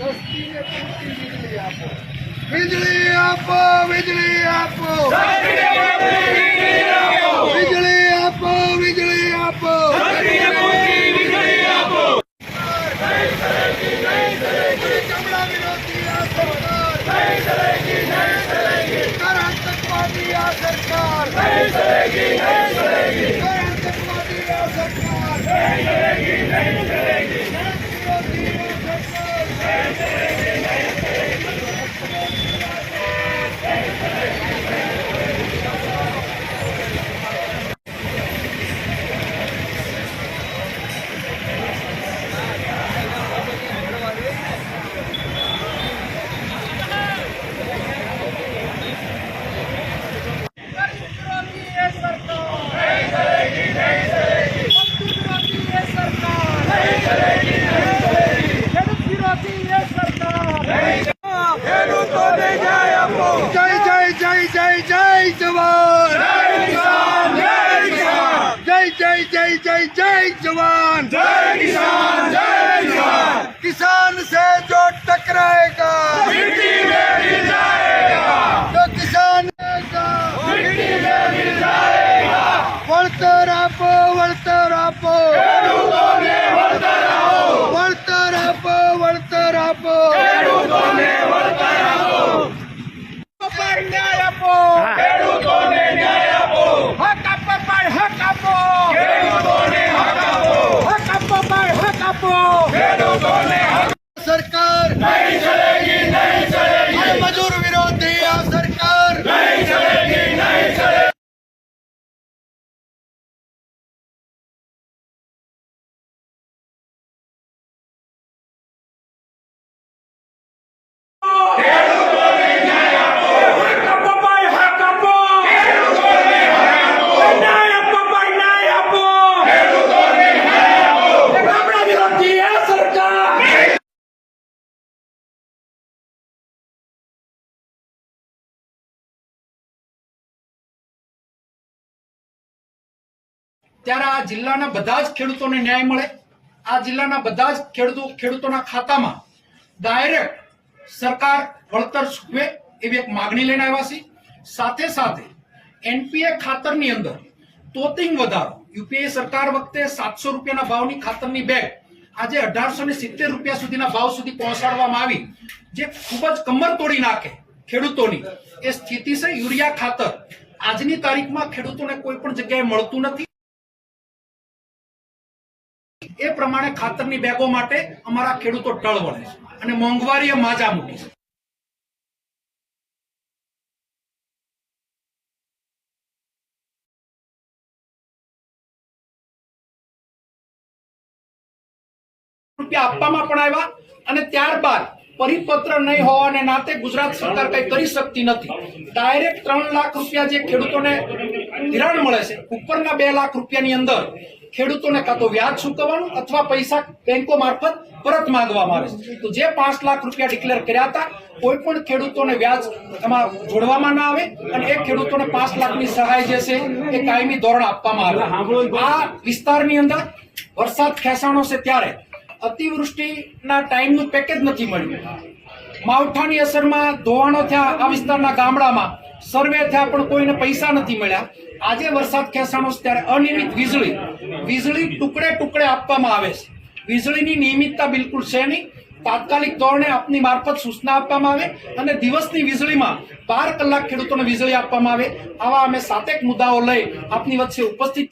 સસ્તી ને પૂરતી વીજળી આપો વીજળી આપો વીજળી આપો વીજળી આપો વીજળી આપો ચમડા વિરોધી જય જવાન જય જય જય જય જય જવાન किसान से जो टकराएगा तो ત્યારે આ જિલ્લાના બધા જ ખેડૂતોને ન્યાય મળે. આ જિલ્લાના બધા જ ખેડૂતો ખેડૂતોના ખાતામાં ડાયરેક્ટ સરકાર વળતર ચૂકવે એવી એક માગણી લઈને આવ્યા છે સાથે સાથે એનપીએ ખાતરની અંદર તોતિંગ વધારો. યુપીએ સરકાર વખતે સાતસો રૂપિયાના ભાવની ખાતરની બેગ આજે અઢારસો ને સિત્તેર રૂપિયા સુધીના ભાવ સુધી પહોંચાડવામાં આવી. જે ખૂબ જ કમર તોડી નાખે ખેડૂતોની. એ સ્થિતિ છે યુરિયા ખાતર આજની તારીખમાં ખેડૂતોને કોઈ પણ જગ્યાએ મળતું નથી. એ પ્રમાણે ખાતરની બેગો માટે અમારા ખેડૂતો ટળ વળે છે અને મોંઘવારીએ માજા મૂકી છે. રૂપિયા આપવામાં પણ આવ્યા અને ત્યારબાદ પરિપત્ર નહીં હોવાને નાતે ગુજરાત સરકાર કઈ કરી શકતી નથી. ડાયરેક્ટ ત્રણ લાખ રૂપિયા જે ખેડૂતોને ધિરાણ મળે છે, ઉપરના બે લાખ રૂપિયાની અંદર ખેડૂતોને કાં તો વ્યાજ ચૂકવવાનું અથવા પૈસા બેંકો મારફત પરત માંગવામાં આવે છે. તો જે પાંચ લાખ રૂપિયા ડિક્લેર કર્યા હતા, કોઈ પણ ખેડૂતોને વ્યાજ એમાં જોડવામાં ના આવે અને એ ખેડૂતોને પાંચ લાખની સહાય જે છે, એ કાયમી ધોરણ આપવામાં આવે. આ વિસ્તારની અંદર વરસાદ ખેંચાણો છે ત્યારે અતિવૃષ્ટિના ટાઈમનું પેકેજ નથી મળ્યું. માવઠાની અસરમાં ધોવાણો થયા આ વિસ્તારના ગામડામાં. સર્વે થયા પણ કોઈને પૈસા નથી મળ્યા. આજે વરસાદ ખેંચાણો ત્યારે અનિયમિત વીજળી. વીજળી ટુકડે ટુકડે આપવામાં આવે છે. વીજળીની નિયમિતતા બિલકુલ છે નહીં. તાત્કાલિક ધોરણે આપની મારફત સૂચના આપવામાં આવે અને દિવસની વીજળીમાં બાર કલાક ખેડૂતોને વીજળી આપવામાં આવે. આવા અમે સાતેક મુદ્દાઓ લઈ આપની વચ્ચે ઉપસ્થિત